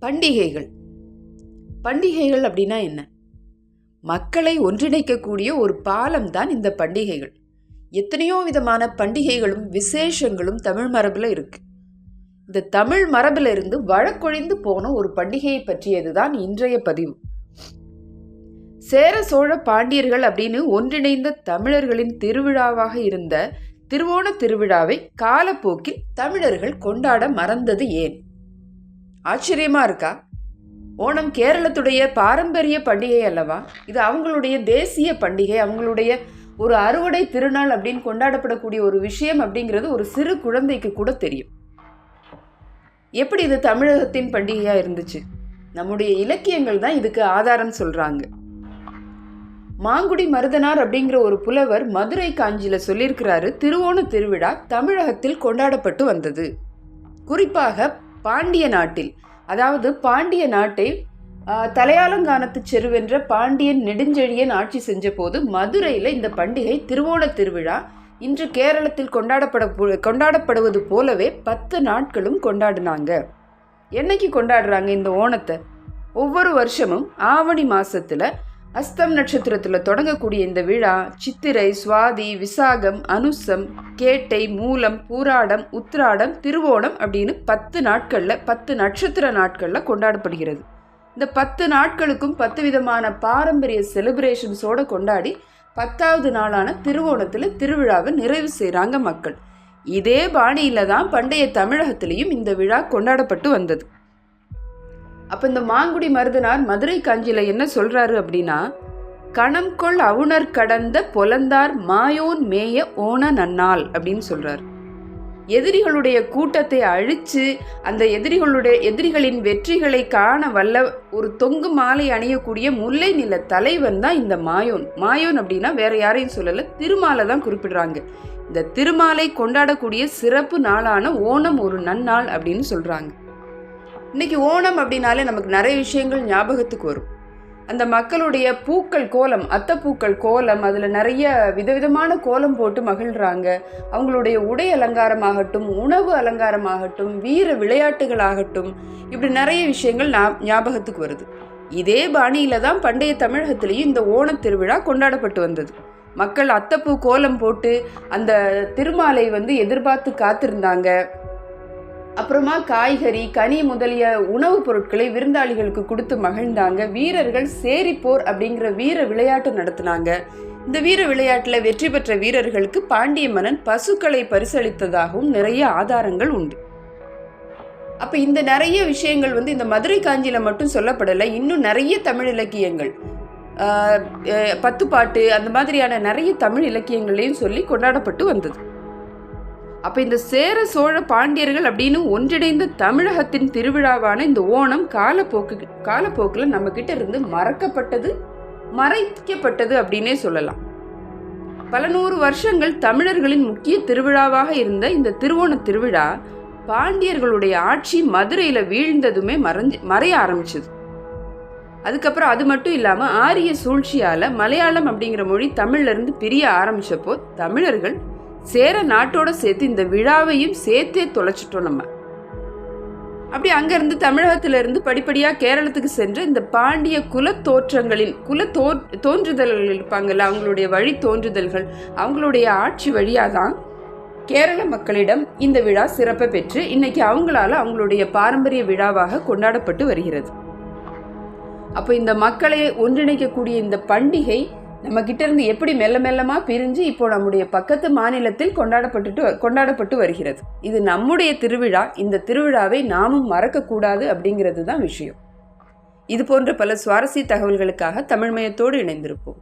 பண்டிகைகள். பண்டிகைகள் அப்படின்னா என்ன? மக்களை ஒன்றிணைக்கக்கூடிய ஒரு பாலம் தான் இந்த பண்டிகைகள். எத்தனையோ விதமான பண்டிகைகளும் விசேஷங்களும் தமிழ் மரபில் இருக்கு. இந்த தமிழ் மரபில் இருந்து வழக்கொழிந்து போன ஒரு பண்டிகையை பற்றியது தான் இன்றைய பதிவு. சேர சோழ பாண்டியர்கள் அப்படின்னு ஒன்றிணைந்த தமிழர்களின் திருவிழாவாக இருந்த திருவோண திருவிழாவை காலப்போக்கில் தமிழர்கள் கொண்டாட மறந்தது ஏன்? ஆச்சரியமா இருக்கா? ஓணம் கேரளத்துடைய பாரம்பரிய பண்டிகை அல்லவா? இது அவங்களுடைய தேசிய பண்டிகை அவங்களுடைய ஒரு அறுவடை திருநாள் அப்படின்னு கொண்டாடப்படக்கூடிய ஒரு விஷயம் அப்படிங்கிறது ஒரு சிறு குழந்தைக்கு கூட தெரியும். எப்படி இது தமிழகத்தின் பண்டிகையா இருந்துச்சு? நம்முடைய இலக்கியங்கள் தான் இதுக்கு ஆதாரம் சொல்றாங்க. மாங்குடி மருதனார் அப்படிங்கிற ஒரு புலவர் மதுரை காஞ்சியில் சொல்லியிருக்கிறாரு திருவோண திருவிழா தமிழகத்தில் கொண்டாடப்பட்டு வந்தது. குறிப்பாக பாண்டிய நாட்டில் அதாவது பாண்டிய நாட்டை தலையாலங்கானத்து செருவென்ற பாண்டியன் நெடுஞ்செழியன் ஆட்சி செஞ்ச போது மதுரையில் இந்த பண்டிகை திருவோண திருவிழா இன்று கேரளத்தில் கொண்டாடப்பட கொண்டாடப்படுவது போலவே பத்து நாட்களும் கொண்டாடினாங்க. என்னைக்கு கொண்டாடுறாங்க இந்த ஓணத்தை? ஒவ்வொரு வருஷமும் ஆவணி மாசத்துல அஸ்தம் நட்சத்திரத்தில் தொடங்கக்கூடிய இந்த விழா சித்திரை சுவாதி விசாகம் அனுசம் கேட்டை மூலம் பூராடம் உத்திராடம் திருவோணம் அப்படின்னு பத்து நாட்களில் பத்து நட்சத்திர நாட்களில் கொண்டாடப்படுகிறது. இந்த பத்து நாட்களுக்கும் பத்து விதமான பாரம்பரிய செலிப்ரேஷன்ஸோட கொண்டாடி பத்தாவது நாளான திருவோணத்தில் திருவிழாவை நிறைவு செய்கிறாங்க மக்கள். இதே பாணியில் தான் பண்டைய தமிழகத்திலையும் இந்த விழா கொண்டாடப்பட்டு வந்தது. அப்போ இந்த மாங்குடி மருதனார் மதுரை காஞ்சியில் என்ன சொல்கிறாரு அப்படின்னா கணம் கொள் அவுணர் கடந்த பொலந்தார் மாயோன் மேய ஓண நன்னாள் அப்படின்னு சொல்கிறார் எதிரிகளுடைய கூட்டத்தை அழித்து அந்த எதிரிகளுடைய எதிரிகளின் வெற்றிகளை காண வல்ல ஒரு தொங்கு மாலை அணியக்கூடிய முல்லை நில தலைவன் தான் இந்த மாயோன். மாயோன் அப்படின்னா வேற யாரையும் சொல்லலை திருமாலை தான் குறிப்பிடுறாங்க. இந்த திருமாலை கொண்டாடக்கூடிய சிறப்பு நாளான ஓணம் ஒரு நன்னாள் அப்படின்னு சொல்கிறாங்க இன்னைக்கு ஓணம் அப்படின்னாலே நமக்கு நிறைய விஷயங்கள் ஞாபகத்துக்கு வரும். அந்த மக்களுடைய பூக்கள் கோலம் அத்தப்பூக்கள் கோலம் அதில் நிறைய விதவிதமான கோலம் போட்டு மகிழ்கிறாங்க அவங்களுடைய உடை அலங்காரமாகட்டும் உணவு அலங்காரமாகட்டும் வீர விளையாட்டுகளாகட்டும் இப்படி நிறைய விஷயங்கள் ஞாபகத்துக்கு வருது. இதே பாணியில் தான் பண்டைய தமிழகத்திலையும் இந்த ஓணத் திருவிழா கொண்டாடப்பட்டு வந்தது. மக்கள் அத்தைப்பூ கோலம் போட்டு அந்த திருமாலை வந்து எதிர்பார்த்து காத்திருந்தாங்க. அப்புறமா காய்கறி கனி முதலிய உணவுப் பொருட்களை விருந்தாளிகளுக்கு கொடுத்து மகிழ்ந்தாங்க. வீரர்கள் சேரி போர் அப்படிங்கிற வீர விளையாட்டு நடத்தினாங்க. இந்த வீர விளையாட்டில் வெற்றி பெற்ற வீரர்களுக்கு பாண்டிய மன்னன் பசுக்களை பரிசளித்ததாகவும் நிறைய ஆதாரங்கள் உண்டு. அப்போ இந்த நிறைய விஷயங்கள் வந்து இந்த மதுரை காஞ்சியில் மட்டும் சொல்லப்படலை இன்னும் நிறைய தமிழ் இலக்கியங்கள். பத்துப்பாட்டு அந்த மாதிரியான நிறைய தமிழ் இலக்கியங்களையும் சொல்லி கொண்டாடப்பட்டு வந்தது. அப்போ இந்த சேர சோழ பாண்டியர்கள் அப்படின்னு ஒன்றிணைந்த தமிழகத்தின் திருவிழாவான இந்த ஓணம் காலப்போக்கு காலப்போக்கில் நம்ம கிட்ட இருந்து மறக்கப்பட்டது மறைக்கப்பட்டது அப்படின்னே சொல்லலாம். பல நூறு வருஷங்கள் தமிழர்களின் முக்கிய திருவிழாவாக இருந்த இந்த திருவோண திருவிழா பாண்டியர்களுடைய ஆட்சி மதுரையில் வீழ்ந்ததுமே மறைஞ்சு மறைய ஆரம்பிச்சது. அதுக்கப்புறம் அது மட்டும் இல்லாமல் ஆரிய சூழ்ச்சியால் மலையாளம் அப்படிங்கிற மொழி தமிழ்லேருந்து பிரிய ஆரம்பித்தப்போ தமிழர்கள் சேர நாட்டோட சேர்த்து இந்த விழாவையும் சேர்த்தே தொலைச்சிட்டோம் நம்ம. அப்படி அங்கேருந்து தமிழகத்திலிருந்து இருந்து கேரளத்துக்கு சென்று இந்த பாண்டிய குல தோற்றங்களின் குல தோ தோன்றுதல்கள் இருப்பாங்கல்ல அவங்களுடைய வழி தோன்றுதல்கள் அவங்களுடைய ஆட்சி வழியாக தான் கேரள மக்களிடம் இந்த விழா சிறப்பை பெற்று இன்னைக்கு அவங்களால அவங்களுடைய பாரம்பரிய விழாவாக கொண்டாடப்பட்டு வருகிறது. அப்போ இந்த மக்களை ஒன்றிணைக்கக்கூடிய இந்த பண்டிகை நம்ம கிட்ட இருந்து எப்படி மெல்ல மெல்லமா பிரிஞ்சு இப்போ நம்முடைய பக்கத்து மாநிலத்தில் கொண்டாடப்பட்டுட்டு கொண்டாடப்பட்டு வருகிறது. இது நம்முடைய திருவிழா. இந்த திருவிழாவை நாமும் மறக்கக்கூடாது அப்படிங்கிறது தான் விஷயம். இது போன்ற பல சுவாரஸ்ய தகவல்களுக்காக தமிழ்மயத்தோடு இணைந்திருப்போம்.